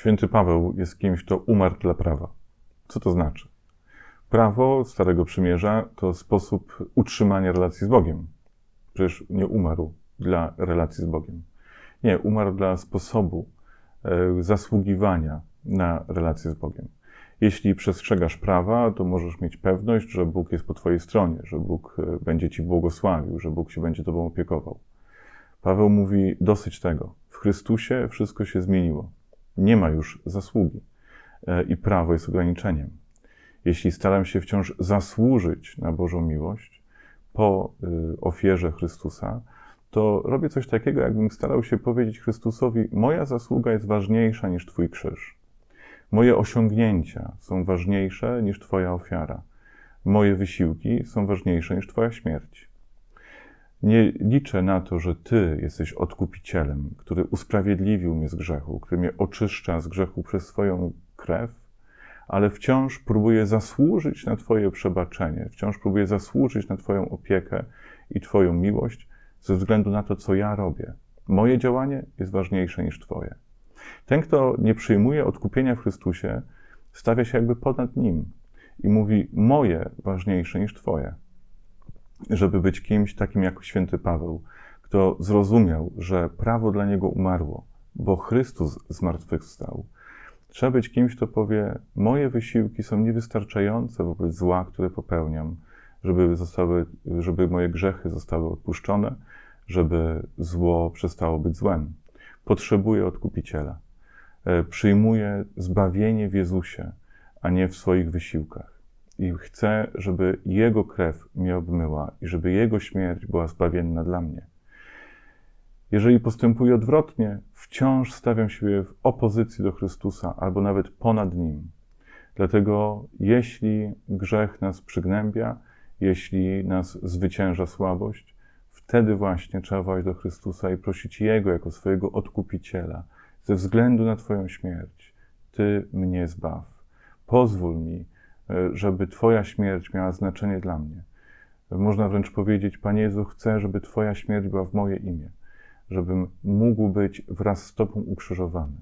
Święty Paweł jest kimś, kto umarł dla prawa. Co to znaczy? Prawo Starego Przymierza to sposób utrzymania relacji z Bogiem. Przecież nie umarł dla relacji z Bogiem. Nie, umarł dla sposobu e, zasługiwania na relację z Bogiem. Jeśli przestrzegasz prawa, to możesz mieć pewność, że Bóg jest po Twojej stronie, że Bóg e, będzie Ci błogosławił, że Bóg się będzie Tobą opiekował. Paweł mówi: dosyć tego. W Chrystusie wszystko się zmieniło. Nie ma już zasługi e, i prawo jest ograniczeniem. Jeśli staram się wciąż zasłużyć na Bożą miłość po y, ofierze Chrystusa, to robię coś takiego, jakbym starał się powiedzieć Chrystusowi: Moja zasługa jest ważniejsza niż Twój krzyż. Moje osiągnięcia są ważniejsze niż Twoja ofiara. Moje wysiłki są ważniejsze niż Twoja śmierć. Nie liczę na to, że Ty jesteś odkupicielem, który usprawiedliwił mnie z grzechu, który mnie oczyszcza z grzechu przez swoją krew, ale wciąż próbuję zasłużyć na Twoje przebaczenie, wciąż próbuję zasłużyć na Twoją opiekę i Twoją miłość ze względu na to, co ja robię. Moje działanie jest ważniejsze niż Twoje. Ten, kto nie przyjmuje odkupienia w Chrystusie, stawia się jakby ponad nim i mówi: Moje ważniejsze niż Twoje. Żeby być kimś takim jak święty Paweł, kto zrozumiał, że prawo dla niego umarło, bo Chrystus zmartwychwstał. Trzeba być kimś, kto powie: Moje wysiłki są niewystarczające wobec zła, które popełniam, żeby, zostały, żeby moje grzechy zostały odpuszczone, żeby zło przestało być złem. Potrzebuję odkupiciela. E, przyjmuję zbawienie w Jezusie, a nie w swoich wysiłkach. I chcę, żeby Jego krew mnie obmyła i żeby Jego śmierć była zbawienna dla mnie. Jeżeli postępuję odwrotnie, wciąż stawiam się w opozycji do Chrystusa albo nawet ponad Nim. Dlatego, jeśli grzech nas przygnębia, jeśli nas zwycięża słabość, wtedy właśnie trzeba wołać do Chrystusa i prosić Jego jako swojego odkupiciela, ze względu na Twoją śmierć. Ty mnie zbaw. Pozwól mi, żeby Twoja śmierć miała znaczenie dla mnie. Można wręcz powiedzieć, Panie Jezu, chcę, żeby Twoja śmierć była w moje imię żebym mógł być wraz z Tobą ukrzyżowany.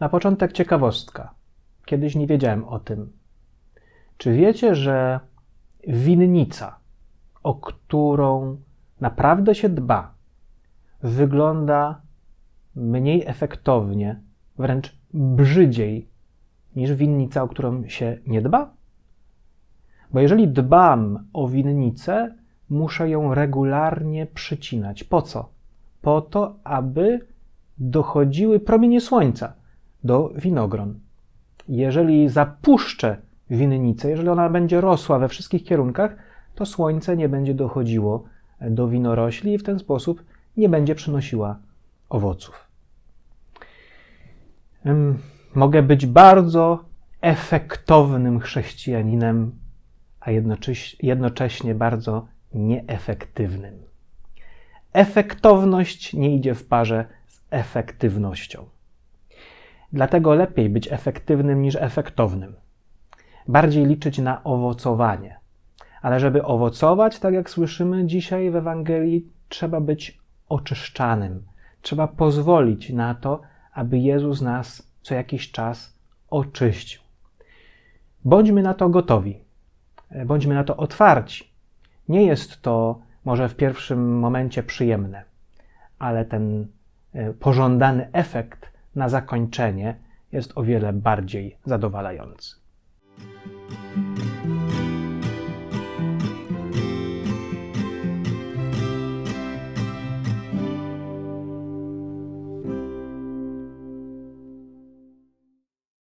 Na początek ciekawostka. Kiedyś nie wiedziałem o tym. Czy wiecie, że winnica, o którą naprawdę się dba, wygląda mniej efektownie, wręcz brzydziej niż winnica, o którą się nie dba? Bo jeżeli dbam o winnicę, muszę ją regularnie przycinać. Po co? Po to, aby dochodziły promienie słońca do winogron. Jeżeli zapuszczę winnicę, jeżeli ona będzie rosła we wszystkich kierunkach, to słońce nie będzie dochodziło do winorośli i w ten sposób nie będzie przynosiła owoców. Mogę być bardzo efektownym chrześcijaninem, a jednocześnie bardzo nieefektywnym. Efektowność nie idzie w parze z efektywnością. Dlatego lepiej być efektywnym niż efektownym. Bardziej liczyć na owocowanie. Ale żeby owocować, tak jak słyszymy dzisiaj w Ewangelii, trzeba być oczyszczanym. Trzeba pozwolić na to, aby Jezus nas co jakiś czas oczyścił. Bądźmy na to gotowi. Bądźmy na to otwarci. Nie jest to może w pierwszym momencie przyjemne, ale ten e, pożądany efekt na zakończenie jest o wiele bardziej zadowalający.